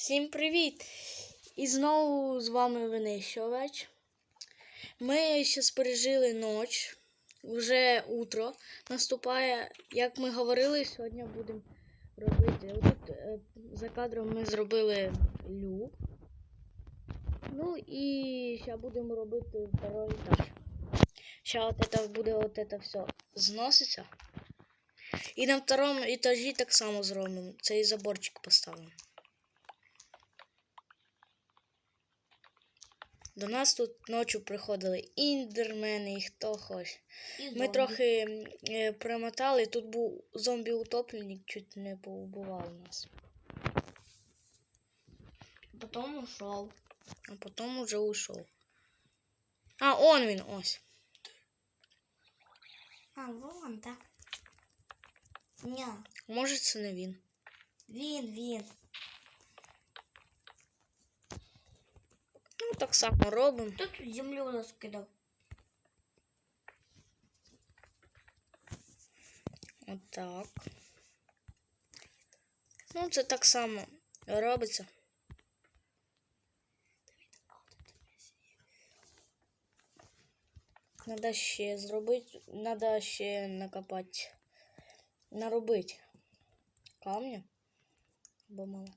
Всім привіт! І знову з вами Винищувач. Ми зараз пережили ніч, вже утро наступає. Як ми говорили, сьогодні будемо робити. Тут е, за кадром ми зробили люк. Ну і зараз будемо робити второй етаж. Зараз от это буде от это все зноситься. І на второму етажі так само зробимо. Цей заборчик поставимо. До нас тут ночі приходили індермени і хто хоче. Ми трохи е, примотали, тут був зомбі-утопленник, чуть не поубивав нас. Потом ушел. А потім уже ушов. А, он він ось. А, вон, да. Ні, Може, це не він. він, він. Ну, так само робимо. Хто тут землю розкидав? Отак. Ну, це так само робиться. Надо ще зробити, надо ще накопати, наробити камня. Бо мало.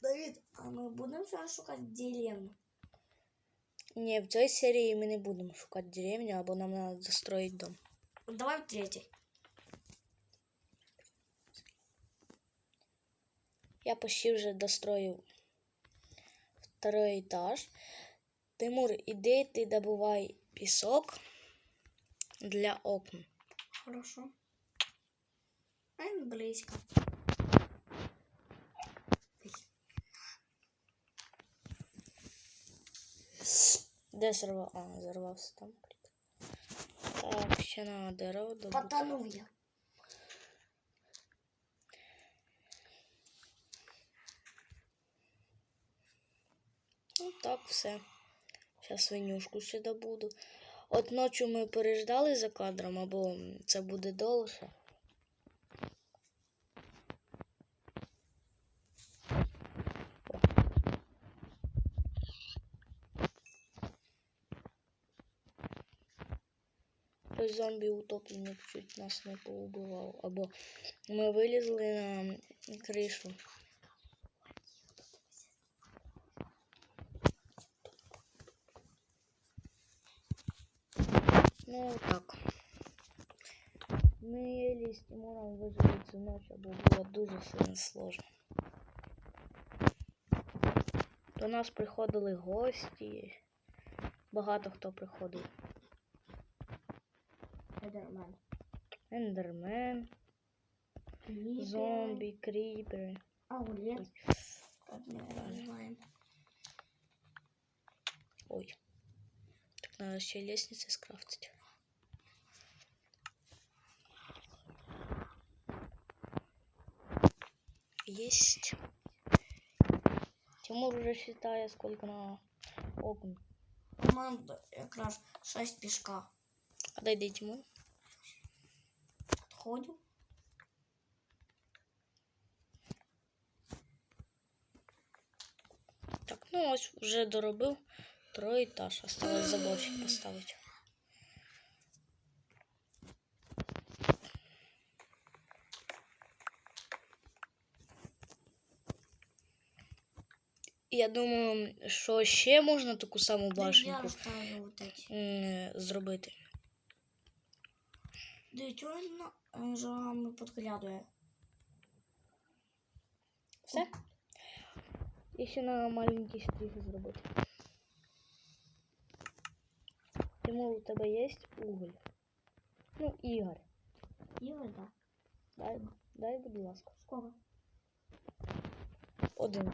Давид, а ми будемо зараз шукати деревню? Ні, в цій серії ми не будемо шукати деревню, або нам треба застроїти дом. Давай в третій. Я почти вже достроїв второй этаж. Тимур, іди ти добувай пісок для окон. Хорошо. А він близько. Де зірвав? А, зарвався там. Так, ще на дерево добути. Потонув я. Ну так, все. Зараз свинюшку ще добуду. От ночі ми переждали за кадром, або це буде довше. Той зомбі утопленник чуть нас не поубивав. Або ми вилізли на кришу. Ну так. Ми єлі з Тимуром вижили цю ніч, бо було дуже сильно сложно. До нас приходили гості. Багато хто приходив. Эдерман. Ендермен, зомбі, кріпери. Огурец. Как мы его называем. Ой. Так надо ще лестниці скрафтити. Есть. Тимур уже считает, сколько на окон. Команда якраз 6 пішка. Отойди, Тимур. Підходимо. Так, ну ось вже доробив. Троє етаж. Осталось заборчик поставити. Я думаю, що ще можна таку саму Я башенку розставлю вот эти. м, зробити. Дивіться, він за нами підглядує. Все? І ще на маленький штрих зробити. Тимур, у тебе є уголь? Ну, Ігор. Ігор, да. Дай, дай, будь ласка. Сколько? Один.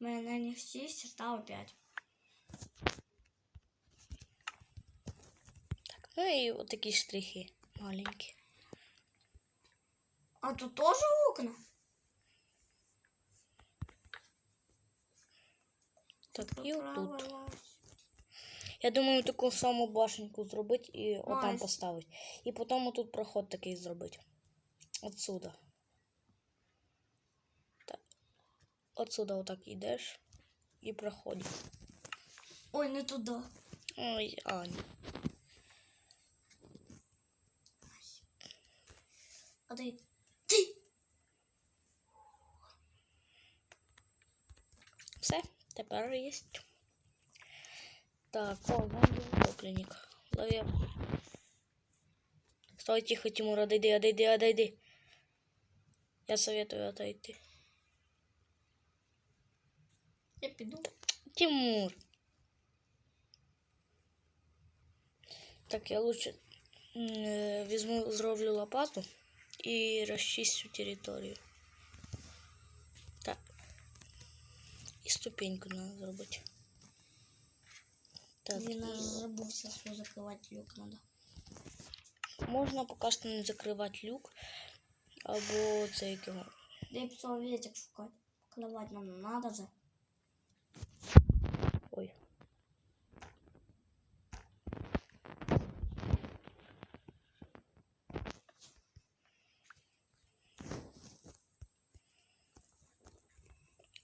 У мене на них 6, стало 5. Ну і отакі штрихи маленькі. А тут тоже окна? Так, і отут. Поправилась. Я думаю, таку саму башеньку зробити і отам Найс. поставити. І потім отут проход такий зробити. Отсюда. отсюда отак йдеш і проходиш. Ой, не туда. Ой, Аня. А ты... Ты! Все, тепер є. Так, о, зомбі утопленник. Лови. Стой тихо, Тимур, отойди, отойди, отойди. Я советую отойти. Я піду. Тимур. Так, я лучше е, візьму, зроблю лопату і розчистю територію. Так. І ступеньку треба зробити. Так, Він і аж забувся, що закривати люк надо. можна поки що не закривати люк, або це як його. Да і псов ветик шукати. Клевать нам надо же.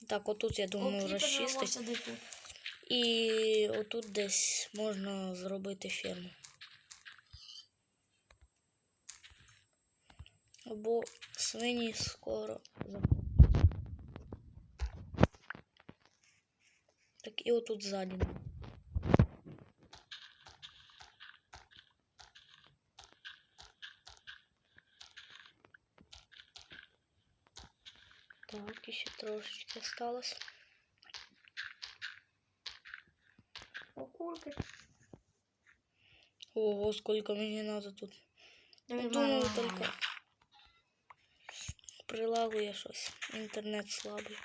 Так, отут, я думаю, розчистить. І отут десь можна зробити ферму. Або свині скоро. Так, і отут ззаді. Так, ще трошечки осталось. Окурки. Ого, сколько мне надо тут. Думаю, только прилагу я щось. Інтернет слабий.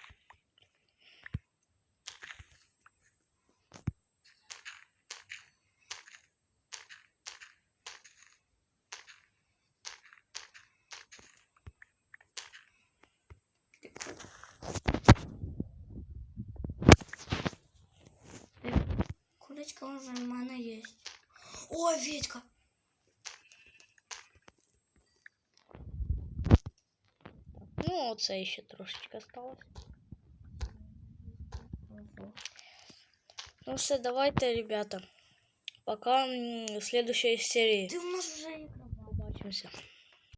Курочка вже в мене є. О, Вітька! Ну, оце ще трошечки осталось. Ну все, давайте, ребята. Пока м, в следующей серии. Ти в нас вже є. Побачимося.